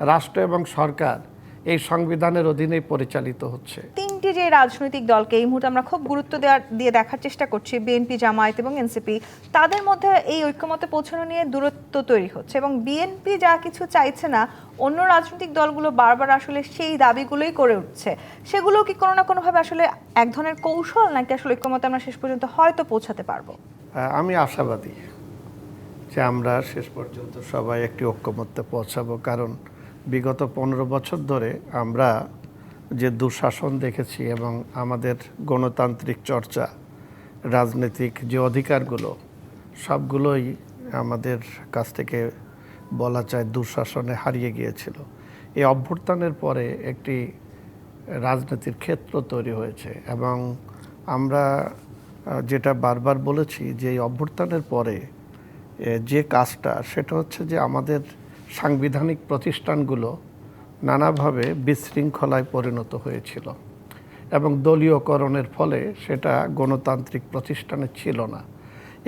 রাষ্ট্র এবং সরকার এই সংবিধানের অধীনেই পরিচালিত হচ্ছে। তিনটি যে রাজনৈতিক দলকে এই মুহূর্তে আমরা খুব গুরুত্ব দেওয়ার দিয়ে দেখার চেষ্টা করছি বিএনপি জামায়াত এবং এনসিপি তাদের মধ্যে এই ঐক্যমতে পৌঁছানো নিয়ে দূরত্ব তৈরি হচ্ছে এবং বিএনপি যা কিছু চাইছে না অন্য রাজনৈতিক দলগুলো বারবার আসলে সেই দাবিগুলোই করে উঠছে। সেগুলো কি কোনো না কোনোভাবে আসলে এক ধরনের কৌশল নাকি আসলে ঐক্যমতে আমরা শেষ পর্যন্ত হয়তো পৌঁছাতে পারব? আহ, আমি আশাবাদী যে আমরা শেষ পর্যন্ত সবাই একটি ঐক্যমত্যে পৌঁছাবো কারণ বিগত পনেরো বছর ধরে আমরা যে দুঃশাসন দেখেছি এবং আমাদের গণতান্ত্রিক চর্চা, রাজনৈতিক যে অধিকারগুলো, সবগুলোই আমাদের কাছ থেকে বলা যায় দুঃশাসনে হারিয়ে গিয়েছিল। এই অভ্যুত্থানের পরে একটি রাজনীতির ক্ষেত্র তৈরি হয়েছে এবং আমরা যেটা বারবার বলেছি যে এই অভ্যুত্থানের পরে যে কাজটা, সেটা হচ্ছে যে আমাদের সাংবিধানিক প্রতিষ্ঠানগুলো নানাভাবে বিশৃঙ্খলায় পরিণত হয়েছিল এবং দলীয়করণের ফলে সেটা গণতান্ত্রিক প্রতিষ্ঠানে ছিল না।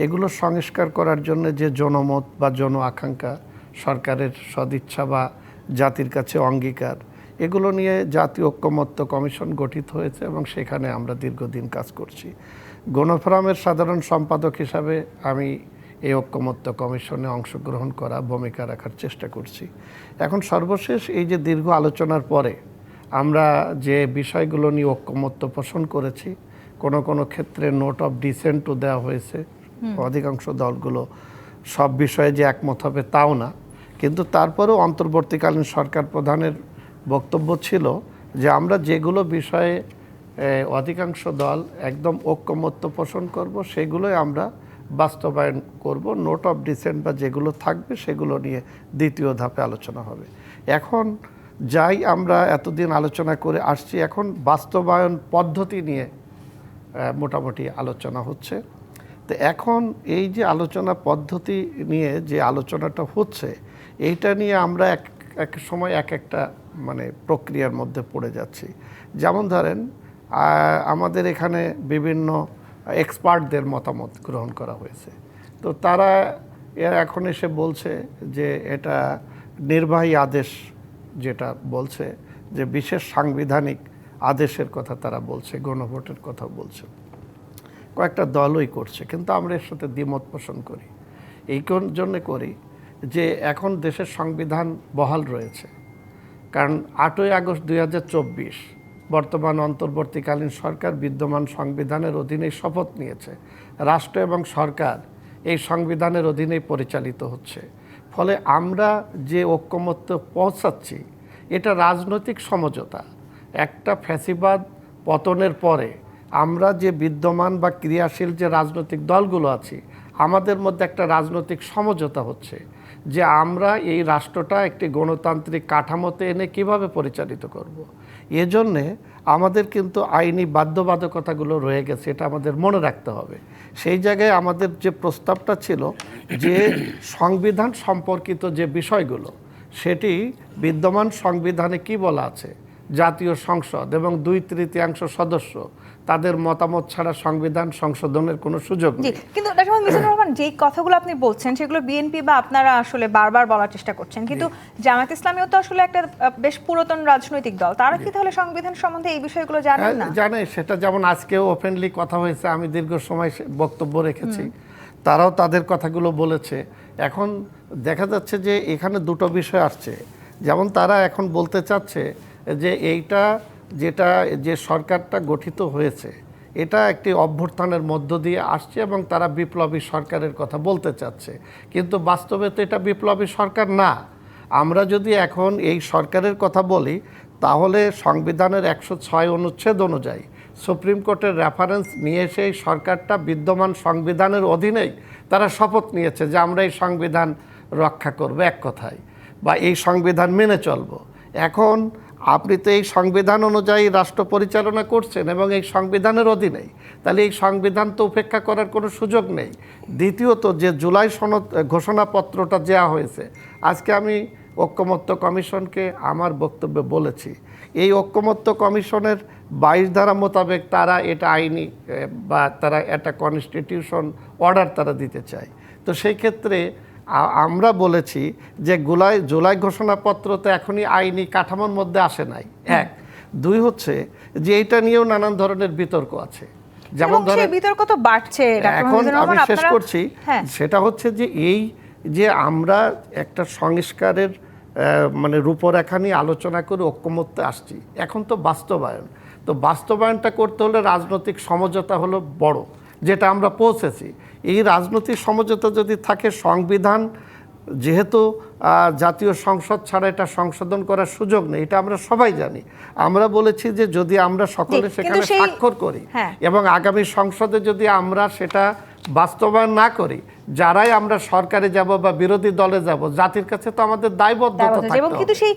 এগুলো সংস্কার করার জন্য যে জনমত বা জন আকাঙ্ক্ষা, সরকারের সদিচ্ছা বা জাতির কাছে অঙ্গীকার, এগুলো নিয়ে জাতীয় ঐক্যমত্য কমিশন গঠিত হয়েছে এবং সেখানে আমরা দীর্ঘদিন কাজ করছি। গণফোরামের সাধারণ সম্পাদক হিসাবে আমি এই ঐক্যমত্য কমিশনে অংশগ্রহণ করা ভূমিকা রাখার চেষ্টা করছি। এখন সর্বশেষ এই যে দীর্ঘ আলোচনার পরে আমরা যে বিষয়গুলো নিয়ে ঐক্যমত্য পোষণ করেছি কোনো কোনো ক্ষেত্রে নোট অফ ডিসেন্টও দেওয়া হয়েছে। অধিকাংশ দলগুলো সব বিষয়ে যে একমত হবে তাও না। কিন্তু তারপরেও অন্তর্বর্তীকালীন সরকার প্রধানের বক্তব্য ছিল যে আমরা যেগুলো বিষয়ে অধিকাংশ দল একদম ঐক্যমত্য পোষণ করব সেগুলোই আমরা বাস্তবায়ন করব নোট অফ ডিসেন্ট বা যেগুলো থাকবে সেগুলো নিয়ে দ্বিতীয় ধাপে আলোচনা হবে। এখন যাই আমরা এতদিন আলোচনা করে আসছি, এখন বাস্তবায়ন পদ্ধতি নিয়ে মোটামুটি আলোচনা হচ্ছে। তো এখন এই যে আলোচনা পদ্ধতি নিয়ে যে আলোচনাটা হচ্ছে, এইটা নিয়ে আমরা এক এক সময় এক একটা মানে প্রক্রিয়ার মধ্যে পড়ে যাচ্ছি। যেমন ধরেন আমাদের এখানে বিভিন্ন এক্সপার্টদের মতামত গ্রহণ করা হয়েছে। তো তারা এখন এসে বলছে যে এটা নির্বাহী আদেশ যেটা বলছে, যে বিশেষ সাংবিধানিক আদেশের কথা তারা বলছে, গণভোটের কথা বলছে। কয়েকটা দলই করছে, কিন্তু আমরা এর সাথে দ্বিমত পোষণ করি। এই জন্য করি? যে এখন দেশের সংবিধান বহাল রয়েছে। কারণ আটই আগস্ট দুই হাজার চব্বিশ বর্তমান অন্তর্বর্তীকালীন সরকার বিদ্যমান সংবিধানের অধীনে শপথ নিয়েছে। রাষ্ট্র এবং সরকার এই সংবিধানের অধীনেই পরিচালিত হচ্ছে। ফলে আমরা যে ঐক্যমত্য পৌঁছাচ্ছি, এটা রাজনৈতিক সমঝোতা। একটা ফ্যাসিবাদ পতনের পরে আমরা যে বিদ্যমান বা ক্রিয়াশীল যে রাজনৈতিক দলগুলো আছি, আমাদের মধ্যে একটা রাজনৈতিক সমঝোতা হচ্ছে। যে আমরা এই রাষ্ট্রটা একটি গণতান্ত্রিক কাঠামোতে এনে কীভাবে পরিচালিত করব। এজন্যে আমাদের কিন্তু আইনি বাধ্যবাধকতাগুলো রয়ে গেছে, এটা আমাদের মনে রাখতে হবে সেই জায়গায় আমাদের যে প্রস্তাবটা ছিল যে সংবিধান সম্পর্কিত যে বিষয়গুলো, সেটি বিদ্যমান সংবিধানে কি বলা আছে জাতীয় সংসদ এবং দুই তৃতীয়াংশ সদস্য তাদের মতামত ছাড়া সংবিধান সংশোধনের কোনো সুযোগ নেই। কিন্তু মোহাম্মদ মিজানুর রহমান যেই কথাগুলো আপনি বলছেন সেগুলো বিএনপি বা আপনারা আসলে বারবার বলার চেষ্টা করছেন। কিন্তু জামাত ইসলামীও তো আসলে একটা বেশ পুরাতন রাজনৈতিক দল। তারা কি তাহলে সংবিধান সম্বন্ধে এই বিষয়গুলো জানেন না? জানে সেটা যেমন আজকেও ওপেনলি কথা হয়েছে আমি দীর্ঘ সময় বক্তব্য রেখেছি। তারাও তাদের কথাগুলো বলেছে। এখন দেখা যাচ্ছে যে এখানে দুটো বিষয় আসছে। যেমন তারা এখন বলতে চাচ্ছে যে এইটা যেটা, যে সরকারটা গঠিত হয়েছে, এটা একটি অভ্যুত্থানের মধ্য দিয়ে আসছে এবং তারা বিপ্লবী সরকারের কথা বলতে চাচ্ছে। কিন্তু বাস্তবে তো এটা বিপ্লবী সরকার না। আমরা যদি এখন এই সরকারের কথা বলি, তাহলে সংবিধানের একশো ছয় অনুচ্ছেদ অনুযায়ী সুপ্রিম কোর্টের রেফারেন্স নিয়ে এসে এই সরকারটা বিদ্যমান সংবিধানের অধীনেই তারা শপথ নিয়েছে যে আমরা এই সংবিধান রক্ষা করব এক কথায় বা এই সংবিধান মেনে চলব। এখন আপনি তো এই সংবিধান অনুযায়ী রাষ্ট্র পরিচালনা করছেন এবং এই সংবিধানের অধীনেই। তাহলে এই সংবিধান তো উপেক্ষা করার কোনো সুযোগ নেই। দ্বিতীয়ত, যে জুলাই সনদ ঘোষণাপত্রটা দেওয়া হয়েছে, আজকে আমি ঐক্যমত্য কমিশনকে আমার বক্তব্যে বলেছি। এই ঐক্যমত্য কমিশনের বাইশ ধারা মোতাবেক তারা এটা আইনি বা তারা একটা কনস্টিটিউশন অর্ডার তারা দিতে চায়। তো সেই ক্ষেত্রে আমরা বলেছি যে গুলাই জুলাই ঘোষণাপত্র তো এখনই আইনি কাঠামোর মধ্যে আসে নাই। এক। দুই হচ্ছে যে এটা নিয়েও নানান ধরনের বিতর্ক আছে। যেমন ধরেন বিতর্ক তো বাড়ছে এখন আমি শেষ করছি হ্যাঁ। সেটা হচ্ছে যে এই যে আমরা একটা সংস্কারের মানে রূপরেখা নিয়ে আলোচনা করে ঐক্যমত্যে আসছি এখন তো বাস্তবায়ন। তো বাস্তবায়নটা করতে হলে রাজনৈতিক সমঝোতা হলো বড়। যেটা আমরা পৌঁছেছি এই রাজনৈতিক সমঝোতা যদি থাকে সংবিধান যেহেতু জাতীয় সংসদ ছাড়া এটা সংশোধন করার সুযোগ নেই এটা আমরা সবাই জানি আমরা বলেছি যে যদি আমরা সকলে সেখানে স্বাক্ষর করি হ্যাঁ। এবং আগামী সংসদে যদি আমরা সেটা বাস্তবায়ন না করি যারাই আমরা সরকারে যাব বা বিরোধী দলে যাব জাতির কাছে তো আমাদের দায়বদ্ধতা। এবং কিন্তু সেই